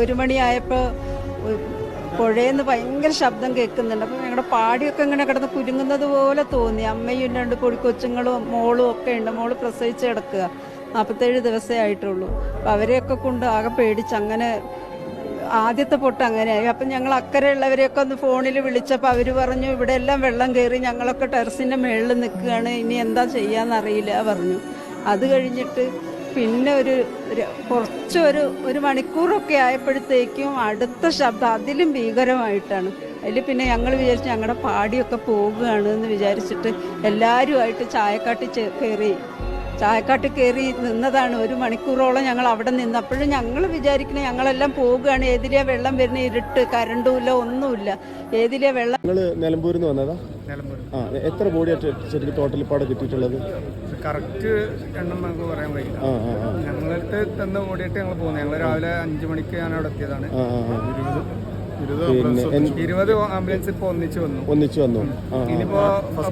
ഒരു മണിയായപ്പോൾ പുഴയെന്ന് ഭയങ്കര ശബ്ദം കേൾക്കുന്നുണ്ട്. അപ്പം ഞങ്ങളുടെ പാടിയൊക്കെ ഇങ്ങനെ കിടന്ന് കുരുങ്ങുന്നത് പോലെ തോന്നി. അമ്മയും രണ്ട് പൊടിക്കൊച്ചുങ്ങളും മോളും ഒക്കെ ഉണ്ട് മോൾ പ്രസവിച്ച് കിടക്കുക നാൽപ്പത്തേഴ് ദിവസമേ ആയിട്ടുള്ളൂ. അപ്പം അവരെയൊക്കെ കൊണ്ട് ആകെ പേടിച്ച് അങ്ങനെ ആദ്യത്തെ പൊട്ട് അങ്ങനെയായി. അപ്പം ഞങ്ങൾ അക്കരെ ഉള്ളവരെയൊക്കെ ഒന്ന് ഫോണിൽ വിളിച്ചപ്പോൾ അവർ പറഞ്ഞു ഇവിടെ എല്ലാം വെള്ളം കയറി ഞങ്ങളൊക്കെ ടെറസിന്റെ മുകളിൽ നിൽക്കുകയാണ് ഇനി എന്താ ചെയ്യാന്നറിയില്ല പറഞ്ഞു. അത് കഴിഞ്ഞിട്ട് പിന്നെ ഒരു കുറച്ചൊരു ഒരു മണിക്കൂറൊക്കെ ആയപ്പോഴത്തേക്കും അടുത്ത ശബ്ദം അതിലും ഭീകരമായിട്ടാണ്. അതിൽ പിന്നെ ഞങ്ങൾ വിചാരിച്ചു ഞങ്ങളുടെ പാടിയൊക്കെ പോകുകയാണ് എന്ന് വിചാരിച്ചിട്ട് എല്ലാവരുമായിട്ട് ചായക്കാട്ടി കയറി ചായക്കാട്ടിൽ കയറി നിന്നതാണ്. ഒരു മണിക്കൂറോളം ഞങ്ങൾ അവിടെ നിന്ന്. അപ്പോഴും ഞങ്ങൾ വിചാരിക്കണ ഞങ്ങളെല്ലാം പോവുകയാണ് ഏതിലെ വെള്ളം വരുന്ന ഇരുട്ട് കരണ്ടുമില്ല ഒന്നുമില്ല. ഏതിലെ വെള്ളം നിങ്ങൾ നിലമ്പൂരിൽ നിന്ന് വന്നതാ? ആ എത്ര ബോഡി ശരിക്കും ടോട്ടൽ ഇപ്പോൾ കിട്ടിയിട്ടുള്ളത് കറക്റ്റ് എണ്ണം നമുക്ക് പറയാൻ കഴിയില്ല ഞങ്ങളടുത്ത് തന്ന ഓടിയിട്ട് ഞങ്ങൾ പോകുന്നത്. ഞങ്ങൾ രാവിലെ അഞ്ച് മണിക്ക് ഞാൻ അവിടെ എത്തിയതാണ്. പിന്നെ ഇരുപത് ആംബുലൻസ് ഇപ്പൊ ഒന്നിച്ചു വന്നു. ഒന്നിച്ചു വന്നു. ഇനിയിപ്പോ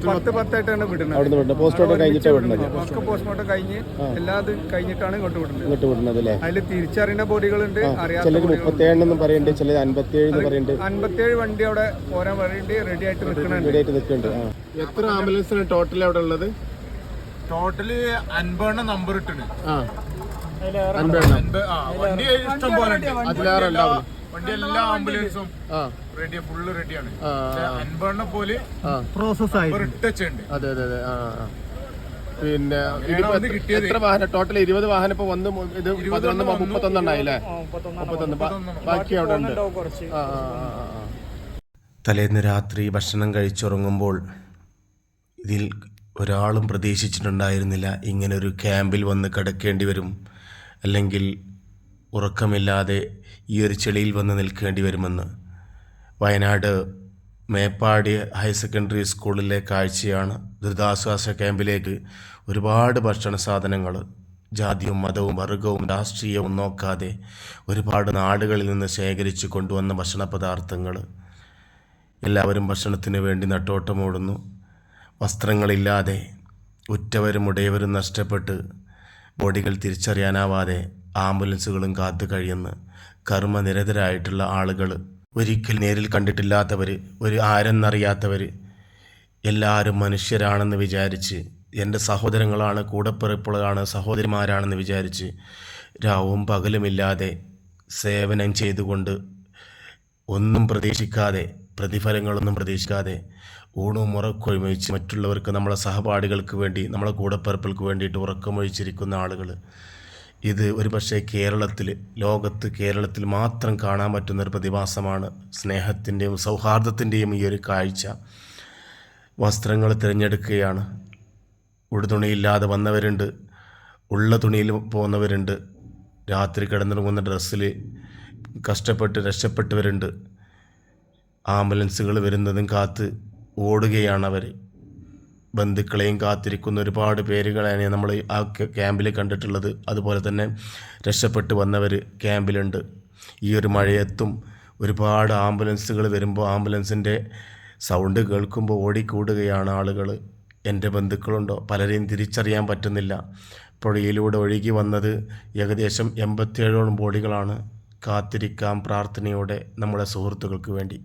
പത്ത് പത്തായിട്ടാണ് വിടുന്നത്. അവിടുന്ന് വിടുന്നത് പോസ്റ്റ്മോർട്ടം കഴിഞ്ഞിട്ട് വിടുന്നത് ഒക്കെ പോസ്റ്റ്മോർട്ടം കഴിഞ്ഞ് എല്ലാ ഇത് കഴിഞ്ഞിട്ടാണ് ഇങ്ങോട്ട് വിടുന്നത്. ഇങ്ങോട്ട് വിടുന്നത് അല്ലേ? അതിൽ തിരിച്ചറിയുന്ന ബോഡികളുണ്ട് അറിയാത്ത ചിലർ മുപ്പത്തേഴെന്ന് പറയുന്നുണ്ട് ചിലർ അൻപത്തിയേഴ് എന്ന് പറയുന്നുണ്ട് അൻപത്തേഴ് വണ്ടി അവിടെ പോരാൻ വേണ്ടി റെഡി ആയിട്ട് നിൽക്കുന്നുണ്ട് റെഡിയായിട്ട് നിൽക്കുന്നുണ്ട് ആ. എത്ര ആംബുലൻസിന് ടോട്ടൽ അവിടെ ഉള്ളത്? ടോട്ടൽ അൻപതെണ്ണം നമ്പർ ഇട്ടുണ്ട് വണ്ടി ഇഷ്ടം പോലെ ഉണ്ട്. അതിലേറെ ഉണ്ടാവും വണ്ടി എല്ലാ ആംബുലൻസും ആ. റെഡി ഫുള്ള് റെഡിയാണ് പോലെ പ്രോസസ് ആയി അതെ അതെ അതെ. ആ. പിന്നെ എത്ര-. വാഹനം? ടോട്ടൽ ഇരുപത് വാഹനം ഇപ്പൊ വന്ന് ഇത് പതിനൊന്ന് മുപ്പത്തൊന്നെണ്ണായില്ലേ മുപ്പത്തൊന്ന് ബാക്കി അവിടെ ഉണ്ട്. തലേന്ന് രാത്രി ഭക്ഷണം കഴിച്ചുറങ്ങുമ്പോൾ ഇതിൽ ഒരാളും പ്രതീക്ഷിച്ചിട്ടുണ്ടായിരുന്നില്ല. ഇങ്ങനൊരു ക്യാമ്പിൽ വന്ന് കിടക്കേണ്ടി വരും. അല്ലെങ്കിൽ ഉറക്കമില്ലാതെ ഈ ഒരു ചെളിയിൽ വന്ന് നിൽക്കേണ്ടി വരുമെന്ന്. വയനാട് മേപ്പാടി ഹയർ സെക്കൻഡറി സ്കൂളിലെ കാഴ്ചയാണ് ദുരിതാശ്വാസ ക്യാമ്പിലേക്ക് ഒരുപാട് ഭക്ഷണ സാധനങ്ങൾ ജാതിയും മതവും വർഗവും രാഷ്ട്രീയവും നോക്കാതെ ഒരുപാട് നാടുകളിൽ നിന്ന് ശേഖരിച്ചു കൊണ്ടുവന്ന ഭക്ഷണ പദാർത്ഥങ്ങൾ എല്ലാവരും ഭക്ഷണത്തിന് വേണ്ടി നട്ടോട്ടമോടുന്നു. വസ്ത്രങ്ങളില്ലാതെ ഉറ്റവരും ഉടയവരും നഷ്ടപ്പെട്ട് ബോഡികൾ തിരിച്ചറിയാനാവാതെ ആംബുലൻസുകളും കാത്തു കഴിയുന്ന കർമ്മനിരതരായിട്ടുള്ള ആളുകൾ ഒരിക്കൽ നേരിൽ കണ്ടിട്ടില്ലാത്തവർ ഒരു ആരെന്നറിയാത്തവർ എല്ലാവരും മനുഷ്യരാണെന്ന് വിചാരിച്ച് എന്റെ സഹോദരങ്ങളാണ് കൂടപ്പിറപ്പുകളാണ് സഹോദരിമാരാണെന്ന് വിചാരിച്ച് രാവും പകലുമില്ലാതെ സേവനം ചെയ്തുകൊണ്ട് ഒന്നും പ്രതീക്ഷിക്കാതെ പ്രതിഫലങ്ങളൊന്നും പ്രതീക്ഷിക്കാതെ ഊണും ഉറക്കൊഴിമൊഴിച്ച് മറ്റുള്ളവർക്ക് നമ്മളെ സഹപാഠികൾക്ക് വേണ്ടി നമ്മളെ കൂടപ്പിറപ്പുകൾക്ക് വേണ്ടിയിട്ട് ഉറക്കമൊഴിച്ചിരിക്കുന്ന ആളുകൾ ഇത് ഒരുപക്ഷെ കേരളത്തിൽ ലോകത്ത് കേരളത്തിൽ മാത്രം കാണാൻ പറ്റുന്നൊരു പ്രതിഭാസമാണ് സ്നേഹത്തിന്റെയും സൗഹാർദ്ദത്തിന്റെയും ഈ ഒരു കാഴ്ച. വസ്ത്രങ്ങൾ തിരഞ്ഞെടുക്കുകയാണ്. ഉടുതുണിയില്ലാതെ വന്നവരുണ്ട്. ഉള്ള തുണിയിൽ പോകുന്നവരുണ്ട്. രാത്രി കിടന്നിറങ്ങുന്ന ഡ്രസ്സിൽ കഷ്ടപ്പെട്ട് രക്ഷപ്പെട്ടവരുണ്ട്. ആംബുലൻസുകൾ വരുന്നതും കാത്ത് ഓടുകയാണ് അവർ. ബന്ധുക്കളെയും കാത്തിരിക്കുന്ന ഒരുപാട് പേരുകളാണ് നമ്മൾ ആ ക്യാമ്പിൽ കണ്ടിട്ടുള്ളത്. അതുപോലെ തന്നെ രക്ഷപ്പെട്ട് വന്നവർ ക്യാമ്പിലുണ്ട്. ഈ ഒരു മഴയത്തും ഒരുപാട് ആംബുലൻസുകൾ വരുമ്പോൾ ആംബുലൻസിന്റെ സൗണ്ട് കേൾക്കുമ്പോൾ ഓടിക്കൂടുകയാണ് ആളുകൾ. എന്റെ ബന്ധുക്കളുണ്ടോ? പലരെയും തിരിച്ചറിയാൻ പറ്റുന്നില്ല. പുഴയിലൂടെ ഒഴുകി വന്നത് ഏകദേശം എൺപത്തിയേഴോളം ബോഡികളാണ്. കാത്തിരിക്കാം പ്രാർത്ഥനയോടെ നമ്മുടെ സുഹൃത്തുക്കൾക്ക് വേണ്ടി.